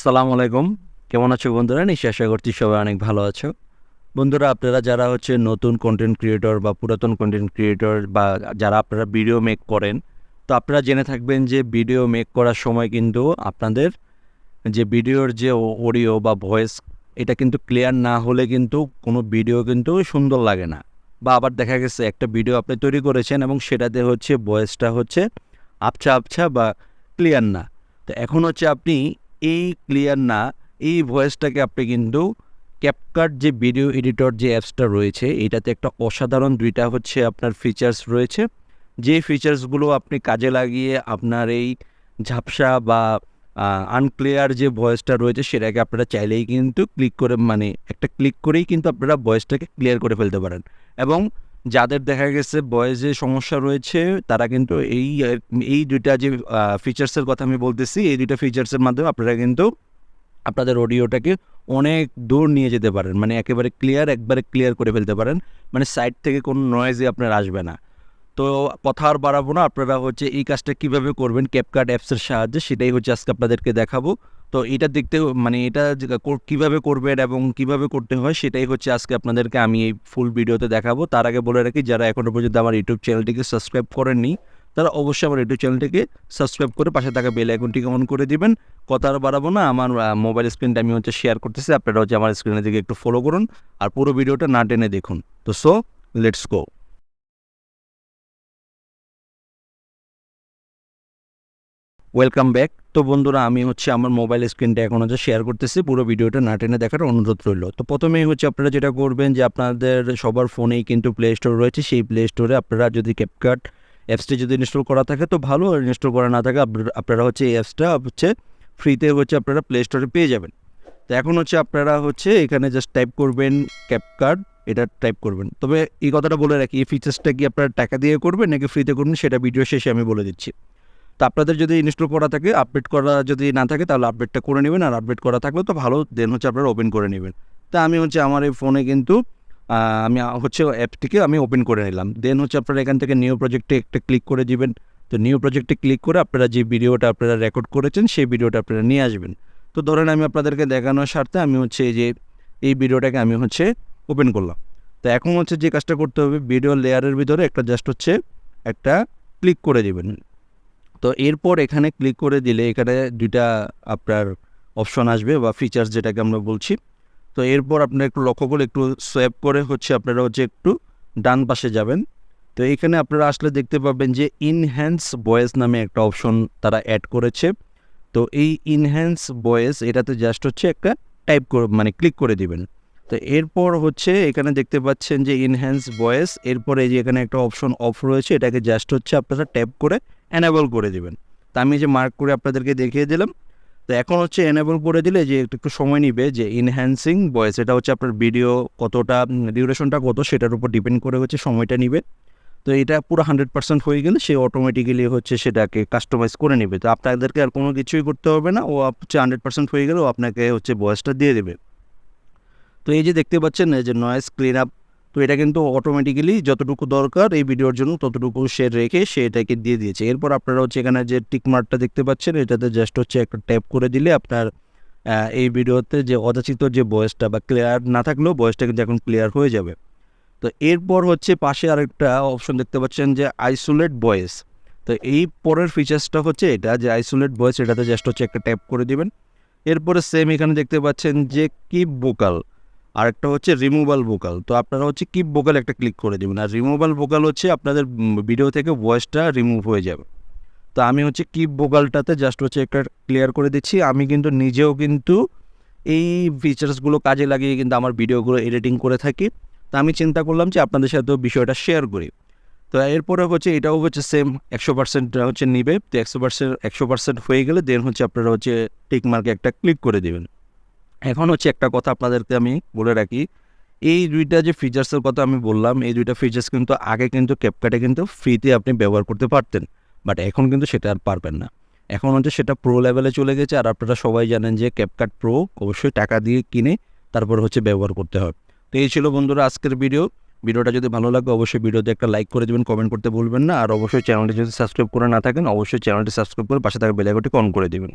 আসসালামু আলাইকুম। কেমন আছো বন্ধুরা? নিশ্চয় আশা করছি সবাই অনেক ভালো আছো। বন্ধুরা, আপনারা যারা হচ্ছে নতুন কন্টেন্ট ক্রিয়েটর বা পুরাতন কন্টেন্ট ক্রিয়েটর বা যারা আপনারা ভিডিও মেক করেন, তো আপনারা জেনে থাকবেন যে ভিডিও মেক করার সময় কিন্তু আপনাদের যে ভিডিওর যে অডিও বা ভয়েস এটা কিন্তু ক্লিয়ার না হলে কিন্তু কোনো ভিডিও কিন্তু সুন্দর লাগে না। বা আবার দেখা গেছে একটা ভিডিও আপনি তৈরি করেছেন এবং সেটাতে হচ্ছে ভয়েসটা হচ্ছে আবছা আবছা বা ক্লিয়ার না। তো এখন হচ্ছে আপনি এই ক্লিয়ার না, এই ভয়েসটাকে আপনি কিন্তু ক্যাপকাট যে ভিডিও এডিটর যে অ্যাপসটা রয়েছে, এটাতে একটা অসাধারণ দুইটা হচ্ছে আপনার ফিচার্স রয়েছে। যে ফিচার্সগুলো আপনি কাজে লাগিয়ে আপনার এই ঝাপসা বা আনক্লিয়ার যে ভয়েসটা রয়েছে, সেটাকে আপনারা চাইলেই কিন্তু ক্লিক করে মানে একটা ক্লিক করেই কিন্তু আপনারা ভয়েসটাকে ক্লিয়ার করে ফেলতে পারেন। এবং যাদের দেখা গেছে বয়েজে সমস্যা রয়েছে, তারা কিন্তু এই এই দুইটা যে ফিচার্সের কথা আমি বলতেছি, এই দুইটা ফিচার্সের মাধ্যমে আপনারা কিন্তু আপনাদের অডিওটাকে অনেক দূর নিয়ে যেতে পারেন। মানে একেবারে ক্লিয়ার একবারে ক্লিয়ার করে ফেলতে পারেন। মানে সাইড থেকে কোনো নয়েজে আপনার আসবে না। তো কথা আর বাড়াবো না। আপনারা হচ্ছে এই কাজটা কীভাবে করবেন ক্যাপকার্ট অ্যাপসের সাহায্যে সেটাই হচ্ছে আজকে আপনাদেরকে দেখাবো। তো এটা দেখতে মানে এটা কীভাবে করবেন এবং কীভাবে করতে হয় সেটাই হচ্ছে আজকে আপনাদেরকে আমি এই ফুল ভিডিওতে দেখাবো। তার আগে বলে রাখি, যারা এখনও পর্যন্ত আমার ইউটিউব চ্যানেলটিকে সাবস্ক্রাইব করেননি, তারা অবশ্যই আমার ইউটিউব চ্যানেলটিকে সাবস্ক্রাইব করে পাশে থাকা বেল আইকনটিকে অন করে দিবেন। কথা আর বাড়াবো না, আমার মোবাইল স্ক্রিনটা আমি হচ্ছে শেয়ার করতেছি, আপনারা হচ্ছে আমার স্ক্রিনের দিকে একটু ফলো করুন। আর পুরো ভিডিওটা না টেনে দেখুন। তো so let's go welcome back তো বন্ধুরা, আমি হচ্ছে আমার মোবাইল স্ক্রিনটা এখন হচ্ছে শেয়ার করতেছি, পুরো ভিডিওটা না টেনে দেখার অনুরোধ রইল। তো প্রথমেই হচ্ছে আপনারা যেটা করবেন যে আপনাদের সবার ফোনেই কিন্তু প্লে স্টোর রয়েছে, সেই প্লে স্টোরে আপনারা যদি ক্যাপকাট অ্যাপসটি যদি ইনস্টল করা থাকে, তো ভালো, আর ইনস্টল করা না থাকে, আপনারা- হচ্ছে এই অ্যাপসটা হচ্ছে ফ্রিতে হচ্ছে আপনারা প্লে স্টোরে পেয়ে যাবেন। তো এখন হচ্ছে আপনারা হচ্ছে এখানে জাস্ট টাইপ করবেন ক্যাপকার্ড এটা টাইপ করবেন। তবে এই কথাটা বলে রাখি, এই ফিচার্সটা কি আপনারা টাকা দিয়ে করবেন নাকি ফ্রিতে করবেন, সেটা ভিডিও শেষে আমি বলে দিচ্ছি। তো আপনাদের যদি ইনস্টল করা থাকে আপডেট করা যদি না থাকে, তাহলে আপডেটটা করে নেবেন। আর আপডেট করা থাকলে তো ভালো দেন হচ্ছে আপনারা ওপেন করে নেবেন। তা আমি হচ্ছে আমার এই ফোনে কিন্তু আমি হচ্ছে অ্যাপটিকে আমি ওপেন করে নিলাম। দেন হচ্ছে আপনারা এখান থেকে নিউ প্রজেক্টে একটা ক্লিক করে দিবেন। তো নিউ প্রজেক্টে ক্লিক করে আপনারা যে ভিডিওটা আপনারা রেকর্ড করেছেন, সেই ভিডিওটা আপনারা নিয়ে আসবেন। তো ধরেন আমি আপনাদেরকে দেখানোর স্বার্থে আমি হচ্ছে এই যে, এই ভিডিওটাকে আমি হচ্ছে ওপেন করলাম। তো এখন হচ্ছে যে কাজটা করতে হবে ভিডিও লেয়ারের ভিতরে একটা জাস্ট হচ্ছে একটা ক্লিক করে দিবেন। তো এরপর এখানে ক্লিক করে দিলে এখানে দুইটা আপনার অপশন আসবে বা ফিচার্স যেটাকে আমরা বলছি। তো এরপর আপনারা একটু লক্ষ্য করে একটু সোয়াপ করে হচ্ছে আপনারা হচ্ছে একটু ডান পাশে যাবেন। তো এখানে আপনারা আসলে দেখতে পাবেন যে ইনহ্যান্স ভয়েস নামে একটা অপশন তারা অ্যাড করেছে। তো এই ইনহ্যান্স ভয়েস এটাতে জাস্ট হচ্ছে একটা টাইপ করে মানে ক্লিক করে দিবেন। তো এরপর হচ্ছে এখানে দেখতে পাচ্ছেন যে ইনহ্যান্স ভয়েস এরপরে যে এখানে একটা অপশন অফ রয়েছে, এটাকে জাস্ট হচ্ছে আপনারা ট্যাপ করে অ্যানেবল করে দেবেন। তো আমি যে মার্ক করে আপনাদেরকে দেখিয়ে দিলাম, তো এখন হচ্ছে এনেবল করে দিলে যে একটু একটু সময় নিবে, যে ইনহ্যান্সিং ভয়েস এটা হচ্ছে আপনার ভিডিও কতটা ডিউরেশনটা কত, সেটার উপর ডিপেন্ড করে হচ্ছে সময়টা নিবে। তো এটা পুরো হান্ড্রেড পার্সেন্ট হয়ে গেলে সে অটোমেটিক্যালি হচ্ছে সেটাকে কাস্টমাইজ করে নেবে। তো আপনাদেরকে আর কোনো কিছুই করতে হবে না, ও হচ্ছে হান্ড্রেড পার্সেন্ট হয়ে গেলে ও আপনাকে হচ্ছে ভয়েসটা দিয়ে দেবে। তো এই যে দেখতে পাচ্ছেন যে নয়েজ ক্লিন আপ তো এটা কিন্তু অটোমেটিক্যালি যতটুকু দরকার এই ভিডিওর জন্য ততটুকু সে রেখে সে এটাকে দিয়ে দিয়েছে। এরপর আপনারা হচ্ছে এখানে যে টিকমার্কটা দেখতে পাচ্ছেন, এটাতে জাস্ট হচ্ছে একটা ট্যাপ করে দিলে আপনার এই ভিডিওতে যে অযাচিত যে ভয়েসটা বা ক্লিয়ার না থাকলেও ভয়েসটা কিন্তু এখন ক্লিয়ার হয়ে যাবে। তো এরপর হচ্ছে পাশে আরেকটা অপশন দেখতে পাচ্ছেন যে আইসোলেট ভয়েস তো এই পরের ফিচার্সটা হচ্ছে এটা যে আইসোলেট ভয়েস এটাতে জাস্ট হচ্ছে একটা ট্যাপ করে দিবেন। এরপরে সেম এখানে দেখতে পাচ্ছেন যে কিপ ভোকাল আরেকটা হচ্ছে রিমুভাল ভোকাল তো আপনারা হচ্ছে কিপ ভোকাল একটা ক্লিক করে দেবেন। আর রিমুভাল ভোকাল হচ্ছে আপনাদের ভিডিও থেকে ভয়েসটা রিমুভ হয়ে যাবে। তো আমি হচ্ছে কিপ ভোকালটাতে জাস্ট হচ্ছে একটা ক্লিয়ার করে দিচ্ছি। আমি কিন্তু নিজেও কিন্তু এই ফিচার্সগুলো কাজে লাগিয়ে কিন্তু আমার ভিডিওগুলো এডিটিং করে থাকি। তো আমি চিন্তা করলাম যে আপনাদের সাথেও বিষয়টা শেয়ার করি। তো এরপরে হচ্ছে এটাও হচ্ছে সেম একশো পার্সেন্ট হচ্ছে নিবে। তো একশো পার্সেন্ট একশো পার্সেন্ট হয়ে গেলে দেন হচ্ছে আপনারা হচ্ছে টিক মার্কে একটা ক্লিক করে দেবেন। এখন হচ্ছে একটা কথা আপনাদেরকে আমি বলে রাখি। এই দুইটা যে ফিচার্সের কথা আমি বললাম, এই দুইটা ফিচার্স কিন্তু আগে কিন্তু ক্যাপকাটে কিন্তু ফ্রিতে আপনি ব্যবহার করতে পারতেন। বাট এখন কিন্তু সেটা আর পারবেন না। এখন হচ্ছে সেটা প্রো লেভেলে চলে গেছে, আর আপনারা সবাই জানেন যে ক্যাপকাট প্রো অবশ্যই টাকা দিয়ে কিনে তারপর হচ্ছে ব্যবহার করতে হয়। তো এই ছিল বন্ধুরা আজকের ভিডিও ভিডিওটা যদি ভালো লাগে অবশ্যই ভিডিওতে একটা লাইক করে দেবেন কমেন্ট করতে ভুলবেন না। আর অবশ্যই চ্যানেলটি যদি সাবস্ক্রাইব করে না থাকেন, অবশ্যই চ্যানেলটি সাবস্ক্রাইব করে পাশে থাকা বেলাইকনটি অন করে দেবেন।